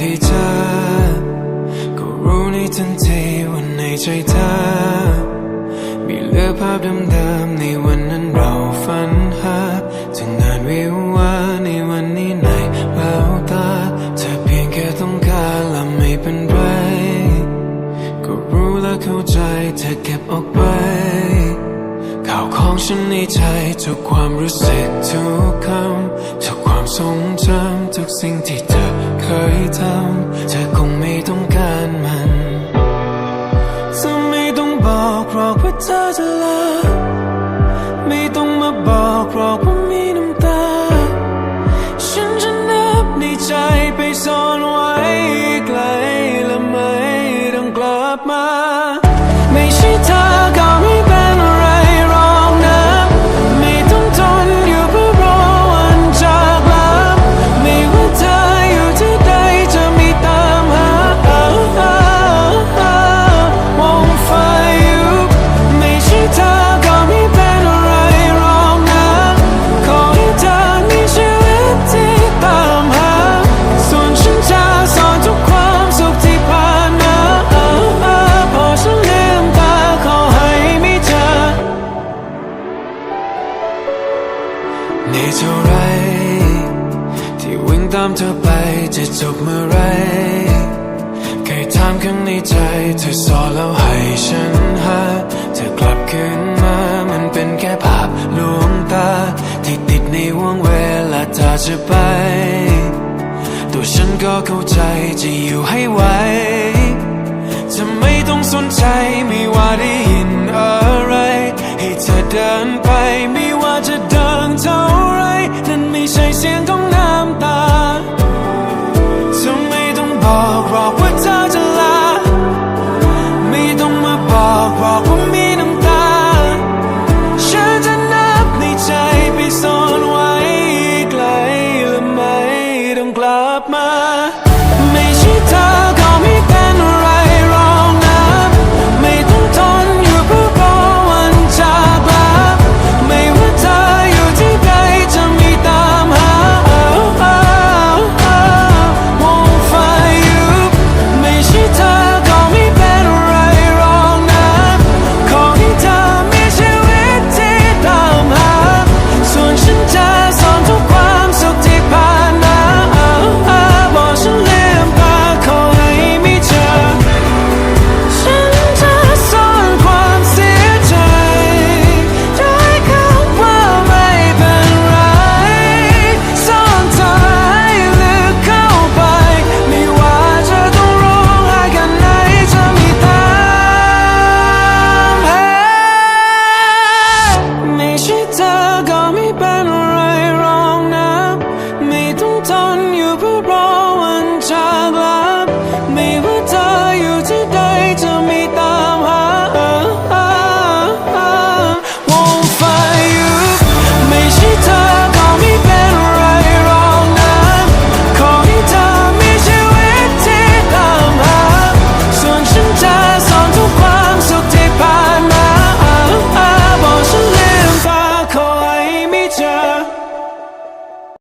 ที่เธอ ก็รู้ในทันทีว่าในใจเธอ มีเหลือภาพเดิมๆในวันนั้นเราฝันหาถึงงานวิวาในวันนี้ในแววตาเธอเพียงแค่ต้องการและไม่เป็นไร ก็รู้และเข้าใจเธอเก็บออกไป ข่าวของฉันในใจทุกความรู้สึกทุกคำทุกความทรงจำทุกสิ่งที่เธอเคยทำเธอคงไม่ต้องการมันจะไม่ต้องบอกหรอกว่าเธอจะลาไม่ต้องมาบอกหรอกว่ามีน้ำตา ฉันจะนับในใจไปซ่อนไว้ไกลและไม่ต้องกลับมา นี่เท่าไร ที่วิ่งตามเธอไปจะจบเมื่อไรเคยถามข้างในใจ เธอสอนแล้วให้ฉันหาเธอกลับคืนมามันเป็นแค่ภาพลวงตา ที่ติดในวงเวลาเธอจะไป ตัวฉันก็เข้าใจจะอยู่ให้ไหวจะไม่ต้องสนใจไม่ว่าได้ยินอะไร ให้เธอเดินไป on